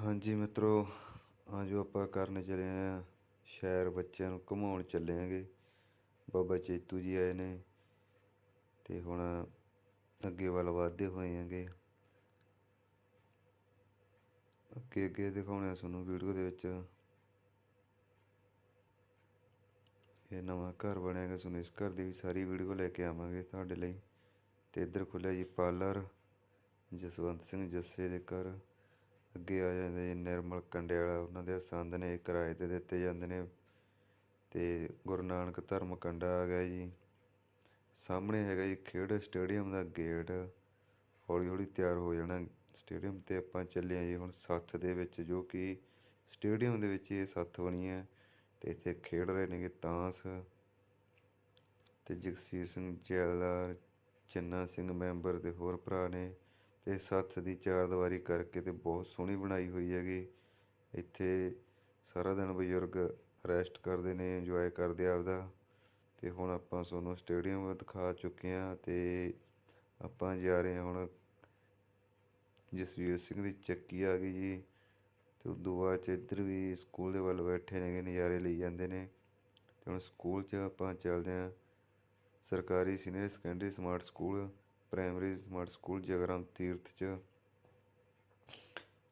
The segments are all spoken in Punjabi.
ਹਾਂਜੀ ਮਿੱਤਰੋ ਅੱਜ ਆਪਾਂ ਕਰਨ ਚਲੇ ਆ, ਸ਼ਹਿਰ ਬੱਚਿਆਂ ਨੂੰ ਘੁਮਾਉਣ ਚੱਲੇ ਆਂਗੇ ਬਾਬਾ ਚੇਤੂ ਜੀ ਆਏ ਨੇ ਤੇ ਹੁਣ ਅੱਗੇ ਵੱਲ ਵਧਦੇ ਹੋਏ ਆਂਗੇ ਅੱਗੇ ਅੱਗੇ ਦਿਖਾਉਣੇ ਆ ਤੁਹਾਨੂੰ ਵੀਡੀਓ ਦੇ ਵਿੱਚ। ਇਹ ਨਵਾਂ ਘਰ ਬਣਿਆ ਹੈਗਾ, ਤੁਹਾਨੂੰ ਇਸ ਘਰ ਦੀ ਵੀ ਸਾਰੀ ਵੀਡੀਓ ਲੈ ਕੇ ਆਵਾਂਗੇ ਤੁਹਾਡੇ ਲਈ। ਤੇ ਇੱਧਰ ਖੁੱਲਿਆ ਜੀ ਪਾਰਲਰ, ਜਸਵੰਤ ਸਿੰਘ ਜੱਸੇ ਦੇ ਘਰ। ਅੱਗੇ ਆ ਜਾਂਦੇ ਜੀ ਨਿਰਮਲ ਕੰਡਿਆਲਾ, ਉਹਨਾਂ ਦੇ ਸੰਦ ਨੇ ਕਿਰਾਏ ਤੇ ਦਿੱਤੇ ਜਾਂਦੇ ਨੇ। ਤੇ ਗੁਰੂ ਨਾਨਕ ਧਰਮ ਕੰਡਾ ਆ ਗਿਆ ਜੀ। ਸਾਹਮਣੇ ਹੈਗਾ ਜੀ ਖੇਡ ਸਟੇਡੀਅਮ ਦਾ ਗੇਟ। ਹੌਲੀ ਹੌਲੀ ਤਿਆਰ ਹੋ ਜਾਣਾ ਸਟੇਡੀਅਮ ਤੇ ਆਪਾਂ ਚੱਲੇ ਆ ਜੀ ਹੁਣ ਸੱਥ ਦੇ ਵਿੱਚ, ਜੋ ਕਿ ਸਟੇਡੀਅਮ ਦੇ ਵਿੱਚ ਇਹ ਸੱਥ ਬਣੀ ਹੈ ਤੇ ਇੱਥੇ ਖੇਡ ਰਹੇ ਨੇਗੇ ਤਾਂਸ ਤੇ ਜਗਸੀਰ ਸਿੰਘ ਜੈਲਦਾਰ, ਚੰਨਾ ਸਿੰਘ ਮੈਂਬਰ ਤੇ ਹੋਰ ਭਰਾ ਨੇ। ਤੇ ਸੱਥ ਦੀ ਚਾਰ ਦੀਵਾਰੀ ਕਰਕੇ ਤੇ ਬਹੁਤ ਸੋਹਣੀ ਬਣਾਈ ਹੋਈ ਹੈਗੀ। ਇੱਥੇ ਸਾਰਾ ਦਿਨ ਬਜ਼ੁਰਗ ਰੈਸਟ ਕਰਦੇ ਨੇ ਇੰਜੋਏ ਕਰਦੇ ਆਪਦਾ। ਤੇ ਹੁਣ ਆਪਾਂ ਤੁਹਾਨੂੰ ਸਟੇਡੀਅਮ ਦਿਖਾ ਚੁੱਕੇ ਆ ਤੇ ਆਪਾਂ ਜਾ ਰਹੇ ਹਾਂ ਹੁਣ ਜਸਵੀਰ ਸਿੰਘ ਦੀ ਚੱਕੀ ਆ ਗਈ ਜੀ। ਤੇ ਤੋਂ ਬਾਅਦ ਚ ਇੱਧਰ ਵੀ ਸਕੂਲ ਦੇ ਵੱਲ ਬੈਠੇ ਨੇਗੇ, ਨਜ਼ਾਰੇ ਲਈ ਜਾਂਦੇ ਨੇ। ਤੇ ਹੁਣ ਸਕੂਲ 'ਚ ਆਪਾਂ ਚੱਲਦੇ ਹਾਂ। ਸਰਕਾਰੀ senior secondary smart school primary smart school Jagram Tirath 'ਚ।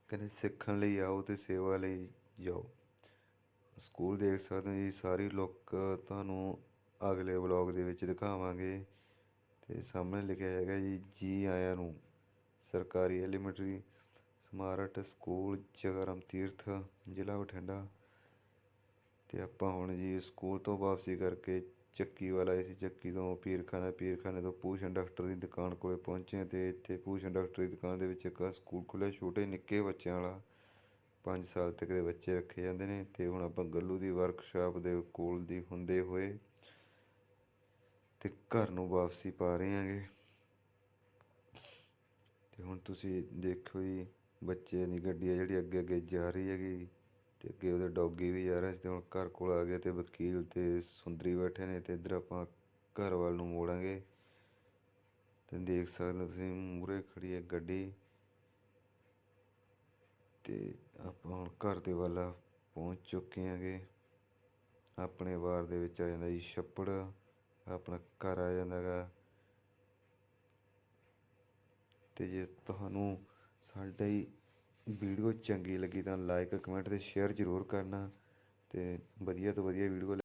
ਕਹਿੰਦੇ ਸਿੱਖਣ ਲਈ ਆਓ ਤੇ ਸੇਵਾ ਲਈ ਜਾਓ। ਸਕੂਲ ਦੇਖ ਸਕਦੇ ਹੋ ਜੀ, ਸਾਰੀ ਲੁੱਕ ਤੁਹਾਨੂੰ ਅਗਲੇ ਵਲੌਗ ਦੇ ਵਿੱਚ ਦਿਖਾਵਾਂਗੇ। ਤੇ ਸਾਹਮਣੇ ਲਿਖਿਆ ਹੈਗਾ ਜੀ ਜੀ ਆਇਆਂ ਨੂੰ ਸਰਕਾਰੀ ਐਲੀਮੈਂਟਰੀ ਸਮਾਰਟ ਸਕੂਲ ਜਗਰਾਮ ਤੀਰਥ, ਜ਼ਿਲ੍ਹਾ ਬਠਿੰਡਾ। ਤੇ ਆਪਾਂ ਹੁਣ ਜੀ ਸਕੂਲ ਤੋਂ ਵਾਪਸੀ ਕਰਕੇ ਚੱਕੀ ਵਾਲਾ ਆਏ ਸੀ, ਚੱਕੀ ਤੋਂ ਪੀਰਖਾਨਾ, ਪੀਰਖਾਨੇ ਤੋਂ ਭੂਸ਼ਣ ਡਾਕਟਰ ਦੀ ਦੁਕਾਨ ਕੋਲ ਪਹੁੰਚੇ ਅਤੇ ਇੱਥੇ ਭੂਸ਼ਣ ਡਾਕਟਰ ਦੀ ਦੁਕਾਨ ਦੇ ਵਿੱਚ ਇੱਕ ਸਕੂਲ ਖੁੱਲ੍ਹਿਆ, ਛੋਟੇ ਨਿੱਕੇ ਬੱਚਿਆਂ ਵਾਲਾ। 5 ਸਾਲ ਤੱਕ ਦੇ ਬੱਚੇ ਰੱਖੇ ਜਾਂਦੇ ਨੇ ਤੇ ਹੁਣ ਆਪਾਂ ਗੱਲੂ ਦੀ ਵਰਕਸ਼ਾਪ ਦੇ ਕੋਲ ਦੀ ਹੁੰਦੇ ਹੋਏ ਤੇ ਘਰ ਨੂੰ ਵਾਪਸੀ ਪਾ ਰਹੇ ਹਾਂਗੇ ਤੇ ਹੁਣ ਤੁਸੀਂ ਦੇਖੋ ਜੀ, ਬੱਚੇ ਦੀ ਗੱਡੀ ਆ ਜਿਹੜੀ ਅੱਗੇ ਅੱਗੇ ਜਾ ਰਹੀ ਹੈਗੀ। ਤੇ ਅੱਗੇ ਉਹਦੇ ਡੌਗੀ ਵੀ ਜਾ ਰਿਹਾ ਸੀ ਤੇ ਹੁਣ ਘਰ ਕੋਲ ਆ ਗਏ ਤੇ ਵਕੀਲ ਤੇ ਸੁੰਦਰੀ ਬੈਠੇ ਨੇ ਤੇ ਇੱਧਰ ਆਪਾਂ ਘਰ ਵੱਲ ਨੂੰ ਮੋੜਾਂਗੇ। ਤੇ ਦੇਖ ਸਕਦੇ ਹੋ ਤੁਸੀਂ ਮੂਰੇ ਖੜੀ ਹੈ ਗੱਡੀ। ਤੇ ਆਪਾਂ ਹੁਣ ਘਰ ਦੇ ਵੱਲ ਪਹੁੰਚ ਚੁੱਕੇ ਹਾਂਗੇ। ਆਪਣੇ ਵਾਰ ਦੇ ਵਿੱਚ ਆ ਜਾਂਦਾ ਜੀ ਛੱਪੜ, ਆਪਣਾ ਘਰ ਆ ਜਾਂਦਾ ਗਾ ਤੇ ਜੇ ਤੁਹਾਨੂੰ ਸਾਡੀ ਵੀਡੀਓ ਚੰਗੀ ਲੱਗੀ ਤਾਂ ਲਾਈਕ ਕਮੈਂਟ ਤੇ ਸ਼ੇਅਰ ਜ਼ਰੂਰ ਕਰਨਾ ਤੇ ਵਧੀਆ ਤੋਂ ਵਧੀਆ ਵੀਡੀਓ